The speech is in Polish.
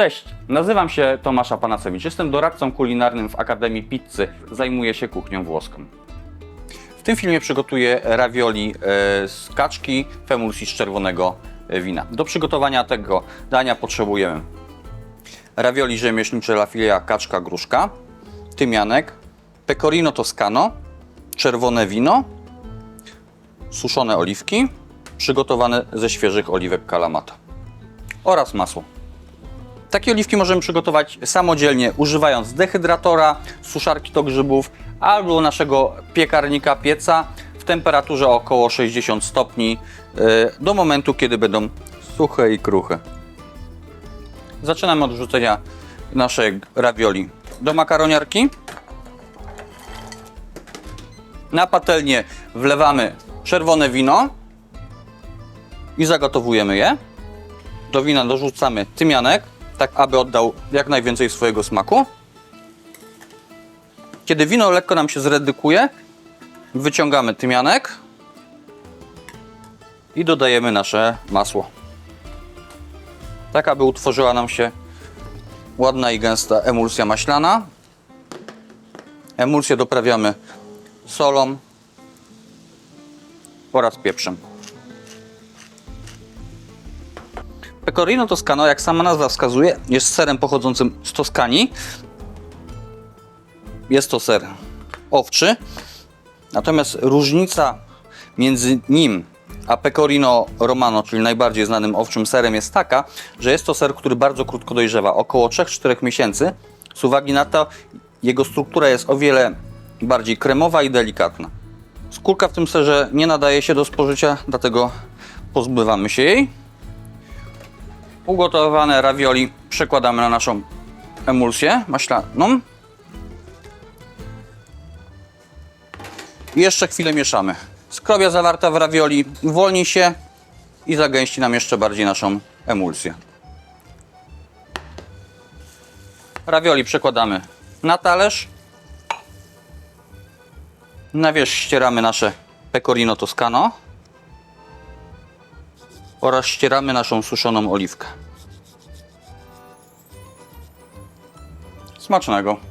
Cześć, nazywam się Tomasz Apanacewicz. Jestem doradcą kulinarnym w Akademii Pizzy. Zajmuję się kuchnią włoską. W tym filmie przygotuję ravioli e, z kaczki w emulsji z czerwonego e, wina. Do przygotowania tego dania potrzebujemy ravioli rzemieślnicze La Filia kaczka gruszka, tymianek, pecorino toscano, czerwone wino, suszone oliwki, przygotowane ze świeżych oliwek kalamata oraz masło. Takie oliwki możemy przygotować samodzielnie, używając dehydratora, suszarki do grzybów albo naszego piekarnika pieca w temperaturze około 60 stopni yy, do momentu, kiedy będą suche i kruche. Zaczynamy od wrzucenia naszej ravioli do makaroniarki. Na patelnię wlewamy czerwone wino i zagotowujemy je. Do wina dorzucamy tymianek, tak aby oddał jak najwięcej swojego smaku. Kiedy wino lekko nam się zredukuje, wyciągamy tymianek i dodajemy nasze masło. Tak, aby utworzyła nam się ładna i gęsta emulsja maślana. Emulsję doprawiamy solą oraz pieprzem. Pecorino Toscano, jak sama nazwa wskazuje, jest serem pochodzącym z Toskanii. Jest to ser owczy. Natomiast różnica między nim a Pecorino Romano, czyli najbardziej znanym owczym serem, jest taka, że jest to ser, który bardzo krótko dojrzewa, około 3-4 miesięcy. Z uwagi na to, jego struktura jest o wiele bardziej kremowa i delikatna. Skórka w tym serze nie nadaje się do spożycia, dlatego pozbywamy się jej. Ugotowane ravioli przekładamy na naszą emulsję maślaną. I jeszcze chwilę mieszamy. Skrobia zawarta w ravioli uwolni się i zagęści nam jeszcze bardziej naszą emulsję. Ravioli przekładamy na talerz. Na wierzch ścieramy nasze pecorino toscano oraz ścieramy naszą suszoną oliwkę. Smacznego.